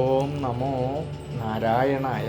ഓം നമോ നാരായണായ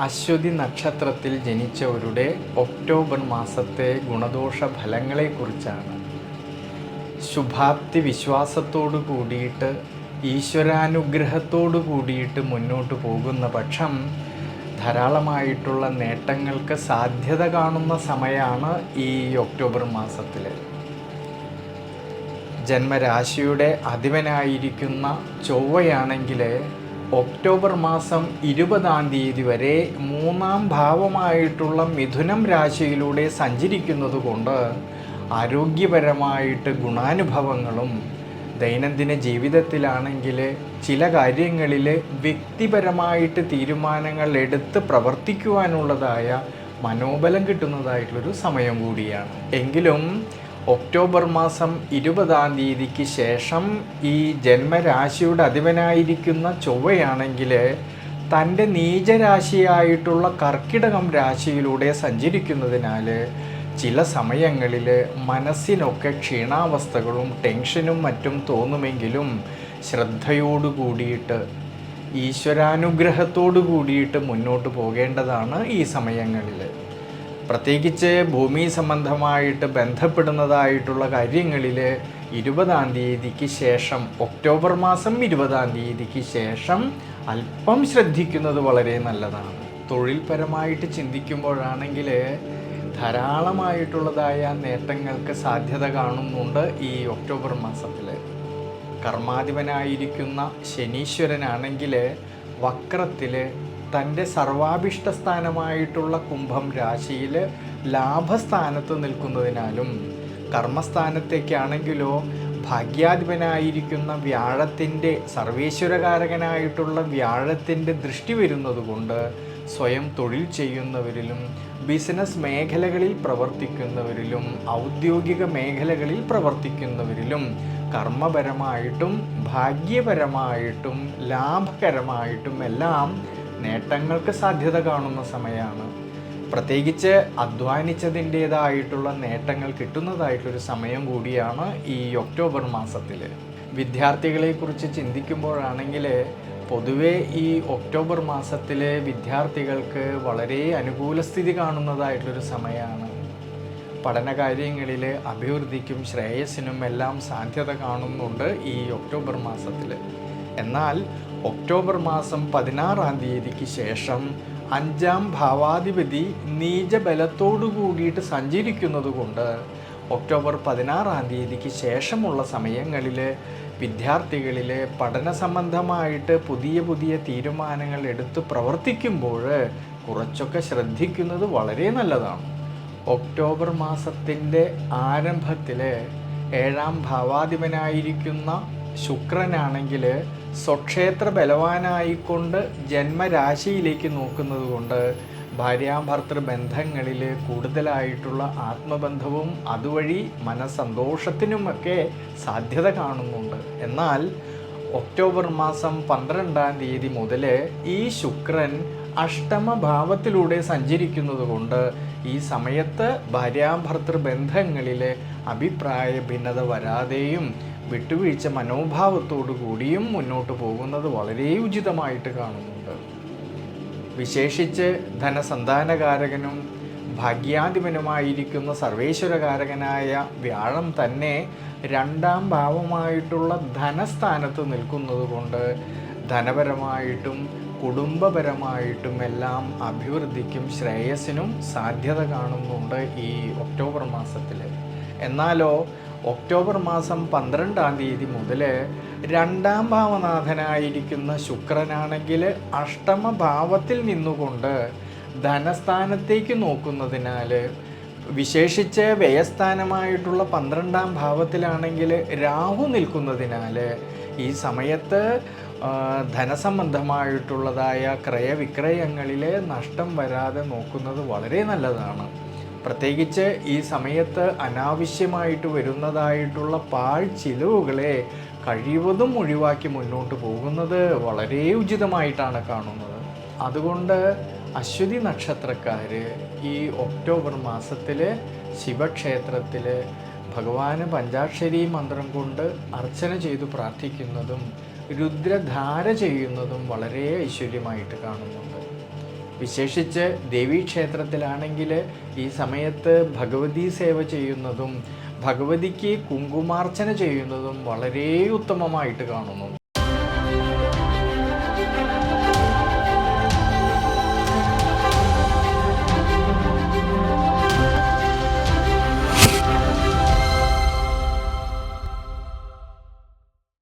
അശ്വതി നക്ഷത്രത്തിൽ ജനിച്ചവരുടെ ഒക്ടോബർ മാസത്തെ ഗുണദോഷ ഫലങ്ങളെക്കുറിച്ചാണ് ശുഭാപ്തി വിശ്വാസത്തോടു കൂടിയിട്ട് ഈശ്വരാനുഗ്രഹത്തോടു കൂടിയിട്ട് മുന്നോട്ട് പോകുന്ന പക്ഷം ധാരാളമായിട്ടുള്ള നേട്ടങ്ങൾക്ക് സാധ്യത കാണുന്ന സമയമാണ് ഈ ഒക്ടോബർ മാസത്തിൽ ജന്മരാശിയുടെ അധിപനായിരിക്കുന്ന ചൊവ്വയാണെങ്കിൽ ഒക്ടോബർ മാസം ഇരുപതാം തീയതി വരെ മൂന്നാം ഭാവമായിട്ടുള്ള മിഥുനം രാശിയിലൂടെ സഞ്ചരിക്കുന്നത് കൊണ്ട് ആരോഗ്യപരമായിട്ട് ഗുണാനുഭവങ്ങളും ദൈനംദിന ജീവിതത്തിലാണെങ്കിൽ ചില കാര്യങ്ങളിൽ വ്യക്തിപരമായിട്ട് തീരുമാനങ്ങൾ എടുത്ത് പ്രവർത്തിക്കുവാനുള്ളതായ മനോബലം കിട്ടുന്നതായിട്ടുള്ളൊരു സമയം കൂടിയാണ്. എങ്കിലും ഒക്ടോബർ മാസം ഇരുപതാം തീയതിക്ക് ശേഷം ഈ ജന്മരാശിയുടെ അധിപനായിരിക്കുന്ന ചൊവ്വയാണെങ്കിൽ തന്റെ നീചരാശിയായിട്ടുള്ള കർക്കിടകം രാശിയിലൂടെ സഞ്ചരിക്കുന്നതിനാൽ ചില സമയങ്ങളിൽ മനസ്സിനൊക്കെ ക്ഷീണാവസ്ഥകളും ടെൻഷനും മറ്റും തോന്നുമെങ്കിലും ശ്രദ്ധയോടു കൂടിയിട്ട് ഈശ്വരാനുഗ്രഹത്തോടു കൂടിയിട്ട് മുന്നോട്ട് പോകേണ്ടതാണ് ഈ സമയങ്ങളിൽ. പ്രത്യേകിച്ച് ഭൂമി സംബന്ധമായിട്ട് ബന്ധപ്പെടുന്നതായിട്ടുള്ള കാര്യങ്ങളിൽ ഇരുപതാം തീയതിക്ക് ശേഷം ഒക്ടോബർ മാസം ഇരുപതാം തീയതിക്ക് ശേഷം അല്പം ശ്രദ്ധിക്കുന്നത് വളരെ നല്ലതാണ്. തൊഴിൽപരമായിട്ട് ചിന്തിക്കുമ്പോഴാണെങ്കിൽ ധാരാളമായിട്ടുള്ളതായ നേട്ടങ്ങൾക്ക് സാധ്യത കാണുന്നുണ്ട് ഈ ഒക്ടോബർ മാസത്തിൽ കർമാധിപനായിരിക്കുന്ന ശനീശ്വരനാണെങ്കിൽ വക്രത്തിൽ തന്റെ സർവാഭിഷ്ട സ്ഥാനമായിട്ടുള്ള കുംഭം രാശിയിൽ ലാഭസ്ഥാനത്ത് നിൽക്കുന്നതിനാലും കർമ്മസ്ഥാനത്തേക്കാണെങ്കിലോ ഭാഗ്യാധിപനായിരിക്കുന്ന വ്യാഴത്തിന്റെ സർവേശ്വരകാരകനായിട്ടുള്ള വ്യാഴത്തിന്റെ ദൃഷ്ടി വരുന്നതുകൊണ്ട് സ്വയം തൊഴിൽ ചെയ്യുന്നവരിലും ബിസിനസ് മേഖലകളിൽ പ്രവർത്തിക്കുന്നവരിലും ഔദ്യോഗിക മേഖലകളിൽ പ്രവർത്തിക്കുന്നവരിലും കർമ്മപരമായിട്ടും ഭാഗ്യപരമായിട്ടും ലാഭകരമായിട്ടും എല്ലാം നേട്ടങ്ങൾക്ക് സാധ്യത കാണുന്ന സമയമാണ് പ്രത്യേകിച്ച് അധ്വാനിച്ചതിന്റേതായിട്ടുള്ള നേട്ടങ്ങൾ കിട്ടുന്നതായിട്ടൊരു സമയം കൂടിയാണ് ഈ ഒക്ടോബർ മാസത്തിൽ വിദ്യാർത്ഥികളെക്കുറിച്ച് ചിന്തിക്കുമ്പോഴാണെങ്കിൽ പൊതുവേ ഈ ഒക്ടോബർ മാസത്തിലെ വിദ്യാർത്ഥികൾക്ക് വളരെ അനുകൂല സ്ഥിതി കാണുന്നതായിട്ടുള്ളൊരു സമയമാണ് പഠനകാര്യങ്ങളിൽ അഭിവൃദ്ധിക്കും ശ്രേയസ്സിനും എല്ലാം സാധ്യത കാണുന്നുണ്ട് ഈ ഒക്ടോബർ മാസത്തിൽ എന്നാൽ ഒക്ടോബർ മാസം പതിനാറാം തീയതിക്ക് ശേഷം അഞ്ചാം ഭാവാധിപതി നീചബലത്തോടു കൂടിയിട്ട് സഞ്ചരിക്കുന്നത് കൊണ്ട് ഒക്ടോബർ പതിനാറാം തീയതിക്ക് ശേഷമുള്ള സമയങ്ങളിൽ വിദ്യാർത്ഥികളിൽ പഠന സംബന്ധമായിട്ട് പുതിയ പുതിയ തീരുമാനങ്ങൾ എടുത്ത് പ്രവർത്തിക്കുമ്പോൾ കുറച്ചൊക്കെ ശ്രദ്ധിക്കുന്നത് വളരെ നല്ലതാണ്. ഒക്ടോബർ മാസത്തിന്റെ ആരംഭത്തിൽ ഏഴാം ഭാവാധിപനായിരിക്കുന്ന ശുക്രനാണെങ്കിൽ സ്വക്ഷേത്ര ബലവാനായിക്കൊണ്ട് ജന്മരാശിയിലേക്ക് നോക്കുന്നത് കൊണ്ട് ഭാര്യാഭർത്തൃ ബന്ധങ്ങളിൽ കൂടുതലായിട്ടുള്ള ആത്മബന്ധവും അതുവഴി മനസ്സന്തോഷത്തിനുമൊക്കെ സാധ്യത കാണുന്നുണ്ട്. എന്നാൽ ഒക്ടോബർ മാസം പന്ത്രണ്ടാം തീയതി മുതൽ ഈ ശുക്രൻ അഷ്ടമഭാവത്തിലൂടെ സഞ്ചരിക്കുന്നത് കൊണ്ട് ഈ സമയത്ത് ഭാര്യാഭർത്തൃ ബന്ധങ്ങളിൽ അഭിപ്രായ ഭിന്നത വരാതെയും വിട്ടുവീഴ്ച മനോഭാവത്തോടു കൂടിയും മുന്നോട്ട് പോകുന്നത് വളരെ ഉചിതമായിട്ട് കാണുന്നുണ്ട്. വിശേഷിച്ച് ധനസന്താനകാരകനും ഭാഗ്യാധിപനുമായിരിക്കുന്ന സർവേശ്വരകാരകനായ വ്യാഴം തന്നെ രണ്ടാം ഭാവമായിട്ടുള്ള ധനസ്ഥാനത്ത് നിൽക്കുന്നത് കൊണ്ട് ധനപരമായിട്ടും കുടുംബപരമായിട്ടും എല്ലാം അഭിവൃദ്ധിക്കും ശ്രേയസ്സിനും സാധ്യത കാണുന്നുണ്ട് ഈ ഒക്ടോബർ മാസത്തിൽ എന്നാലോ ഒക്ടോബർ മാസം പന്ത്രണ്ടാം തീയതി മുതൽ രണ്ടാം ഭാവനാഥനായിരിക്കുന്ന ശുക്രനാണെങ്കിൽ അഷ്ടമഭാവത്തിൽ നിന്നുകൊണ്ട് ധനസ്ഥാനത്തേക്ക് നോക്കുന്നതിനാൽ വിശേഷിച്ച് വ്യയസ്ഥാനമായിട്ടുള്ള പന്ത്രണ്ടാം ഭാവത്തിലാണെങ്കിൽ രാഹു നിൽക്കുന്നതിനാൽ ഈ സമയത്ത് ധനസംബന്ധമായിട്ടുള്ളതായ ക്രയവിക്രയങ്ങളിലെ നഷ്ടം വരാതെ നോക്കുന്നത് വളരെ നല്ലതാണ്. പ്രത്യേകിച്ച് ഈ സമയത്ത് അനാവശ്യമായിട്ട് വരുന്നതായിട്ടുള്ള പാഴ് ചിലവുകളെ കഴിവതും ഒഴിവാക്കി മുന്നോട്ട് പോകുന്നത് വളരെ ഉചിതമായിട്ടാണ് കാണുന്നത്. അതുകൊണ്ട് അശ്വതി നക്ഷത്രക്കാർ ഈ ഒക്ടോബർ മാസത്തിൽ ശിവക്ഷേത്രത്തിൽ ഭഗവാന് പഞ്ചാക്ഷരി മന്ത്രം കൊണ്ട് അർച്ചന ചെയ്തു പ്രാർത്ഥിക്കുന്നതും രുദ്രധാര ചെയ്യുന്നതും വളരെ ഐശ്വര്യമായിട്ട് കാണുന്നുണ്ട്. വിശേഷിച്ച് ദേവീക്ഷേത്രത്തിലാണെങ്കിൽ ഈ സമയത്ത് ഭഗവതി സേവ ചെയ്യുന്നതും ഭഗവതിക്ക് കുങ്കുമാർച്ചന ചെയ്യുന്നതും വളരെ ഉത്തമമായിട്ട് കാണുന്നു